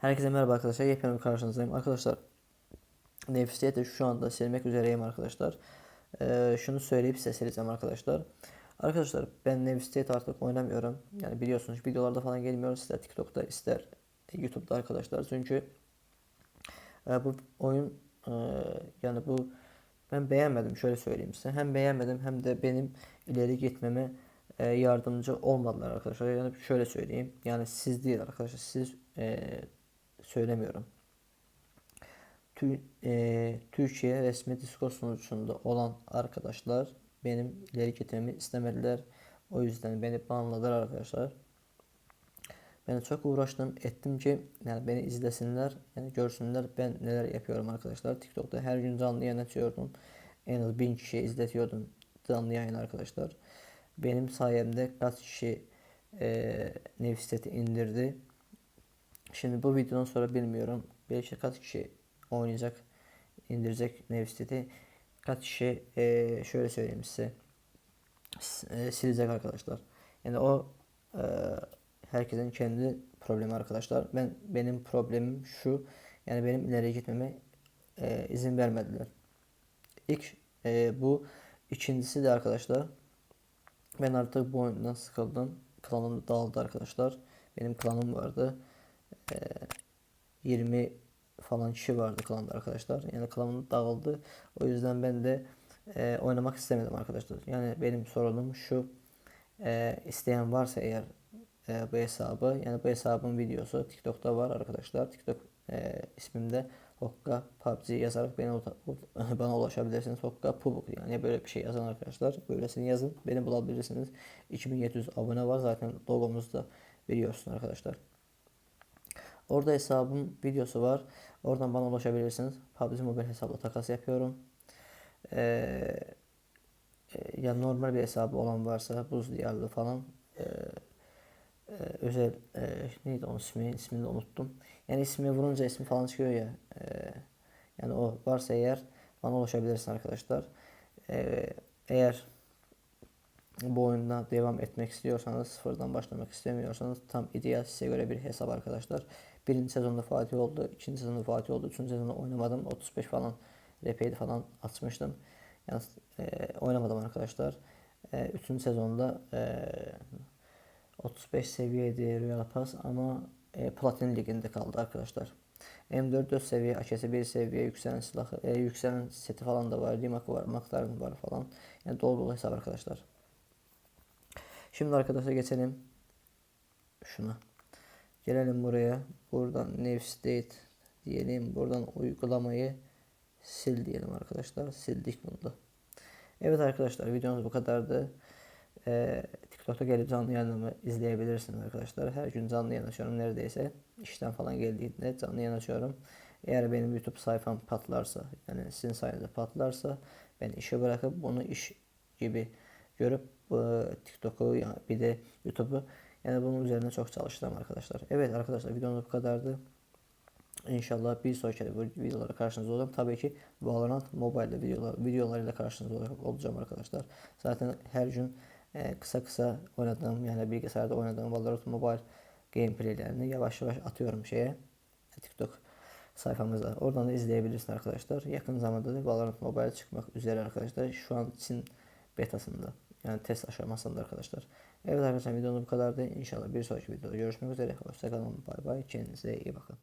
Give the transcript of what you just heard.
Herkese merhaba arkadaşlar. Yepyeni bir karşınızdayım. Arkadaşlar Nefsiyet'i şu anda silmek üzereyim arkadaşlar. Ee, şunu söyleyip size arkadaşlar. Arkadaşlar ben Nefsiyet artık oynamıyorum. Yani biliyorsunuz videolarda falan gelmiyor. İster TikTok'ta ister YouTube'da arkadaşlar. Çünkü e, bu oyun e, yani bu ben beğenmedim şöyle söyleyeyim size. Hem beğenmedim hem de benim ileri gitmeme e, yardımcı olmadılar arkadaşlar. Yani şöyle söyleyeyim. Yani siz değil arkadaşlar. Siz e, söylemiyorum. Tü, e, Türkiye resmi Discord sunucusunda olan arkadaşlar benim ileri gitmemi istemediler. O yüzden beni banladılar arkadaşlar. Ben çok uğraştım ettim ki yani beni izlesinler yani görsünler ben neler yapıyorum arkadaşlar. TikTok'ta her gün canlı yayın açıyordum. En az bin kişi izletiyordum canlı yayın arkadaşlar. Benim sayemde kaç kişi e, Nefistet'i indirdi. Şimdi bu videodan sonra bilmiyorum. Belki kaç kişi oynayacak, indirecek Nefistet'i. Kaç kişi e, şöyle söyleyeyim size e, silecek arkadaşlar. Yani o e, herkesin kendi problemi arkadaşlar. Ben benim problemim şu. Yani benim ileri gitmeme e, izin vermediler. İlk e, bu ikincisi de arkadaşlar. Ben artık bu oyundan sıkıldım. Klanım dağıldı arkadaşlar. Benim klanım vardı. E, 20 falan kişi vardı klanda arkadaşlar. Yani klanım dağıldı. O yüzden ben de e, oynamak istemedim arkadaşlar. Yani benim sorunum şu. E, isteyen varsa eğer e, bu hesabı yani bu hesabın videosu TikTok'ta var arkadaşlar. TikTok e, ismimde Hokka PUBG yazarak beni bana ulaşabilirsiniz. Hokka Pubuk yani böyle bir şey yazın arkadaşlar. Böylesini yazın. Beni bulabilirsiniz. 2700 abone var zaten logomuzda biliyorsun arkadaşlar. Orada hesabım videosu var. Oradan bana ulaşabilirsiniz. PUBG Mobile hesapla takas yapıyorum. Ee, e, ya normal bir hesabı olan varsa buz diyarlı falan e, e, özel e, neydi onun ismi ismini unuttum. Yani ismi vurunca ismi falan çıkıyor ya. E, yani o varsa eğer bana ulaşabilirsin arkadaşlar. E, eğer bu oyunda devam etmek istiyorsanız sıfırdan başlamak istemiyorsanız tam ideal size göre bir hesap arkadaşlar. Birinci sezonda Fatih oldu, ikinci sezonda Fatih oldu, üçüncü sezonda oynamadım. 35 falan RP'di falan atmıştım. Yani e, oynamadım arkadaşlar. E, üçüncü sezonda e, 35 seviyeydi Royal Pass ama e, Platin liginde kaldı arkadaşlar. M4 4 seviye, AKS 1 seviye, yükselen silahı, e, yükselen seti falan da var, Limak var, McLaren var falan. Yani dolu dolu hesap arkadaşlar. Şimdi arkadaşlar geçelim şuna. Gelelim buraya. Buradan New State diyelim. Buradan uygulamayı sil diyelim arkadaşlar. Sildik bunu da. Evet arkadaşlar videomuz bu kadardı. Ee, TikTok'ta gelip canlı yayınımı izleyebilirsiniz arkadaşlar. Her gün canlı yayın açıyorum neredeyse. İşten falan geldiğinde canlı yayın açıyorum. Eğer benim YouTube sayfam patlarsa yani sizin sayenizde patlarsa ben işi bırakıp bunu iş gibi görüp e, TikTok'u bir de YouTube'u yani bunun üzerine çok çalıştım arkadaşlar. Evet arkadaşlar videomuz bu kadardı. İnşallah bir sonraki videolara karşınızda olacağım. Tabii ki Valorant Mobile'de videolar, videolarıyla karşınızda olacağım arkadaşlar. Zaten her gün e, kısa kısa oynadığım yani bilgisayarda oynadığım Valorant Mobile gameplaylerini yavaş yavaş atıyorum şeye TikTok sayfamıza. Oradan da izleyebilirsiniz arkadaşlar. Yakın zamanda da Valorant Mobile çıkmak üzere arkadaşlar. Şu an için betasında. Yani test aşamasında arkadaşlar. Evet arkadaşlar videonun bu kadardı. İnşallah bir sonraki videoda görüşmek üzere. Hoşçakalın. Bay bay. Kendinize iyi bakın.